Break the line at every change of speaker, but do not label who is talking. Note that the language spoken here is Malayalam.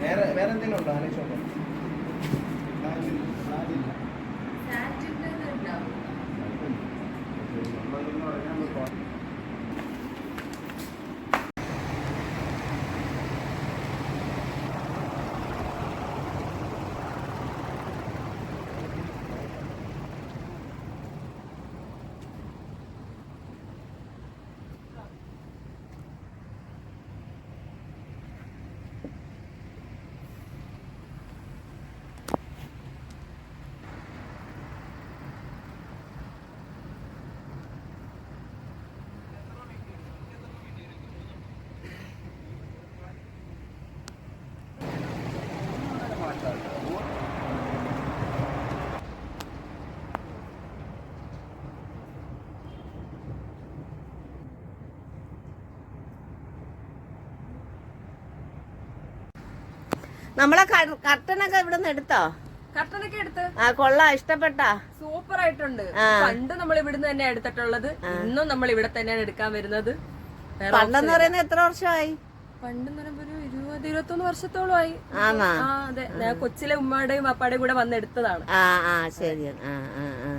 വേറെ വേറെ എന്തെങ്കിലും ഉണ്ടോ? ആലോചിച്ചോണ്ടോ
നമ്മളെ കർട്ടനൊക്കെ ഇവിടെ നിന്ന് എടുത്തോ?
കർട്ടനൊക്കെ എടുത്ത്.
ആ കൊള്ളാ ഇഷ്ടപ്പെട്ടാ.
സൂപ്പർ ആയിട്ടുണ്ട് പണ്ട് നമ്മൾ ഇവിടുന്ന് തന്നെ എടുത്തിട്ടുള്ളത്. ഇന്നും നമ്മൾ ഇവിടെ തന്നെയാണ് എടുക്കാൻ വരുന്നത്.
പണ്ടെന്ന് പറയുന്നത് എത്ര വർഷമായി?
പണ്ടെന്ന് പറയുമ്പോ ഒരു ഇരുപത് ഇരുപത്തൊന്ന് വർഷത്തോളമായി. അതെ. ഞാൻ കൊച്ചിലെ ഉമ്മയുടെയും അപ്പാടെയും കൂടെ വന്നെടുത്തതാണ്
ആ ആ ശരി ആ ആ.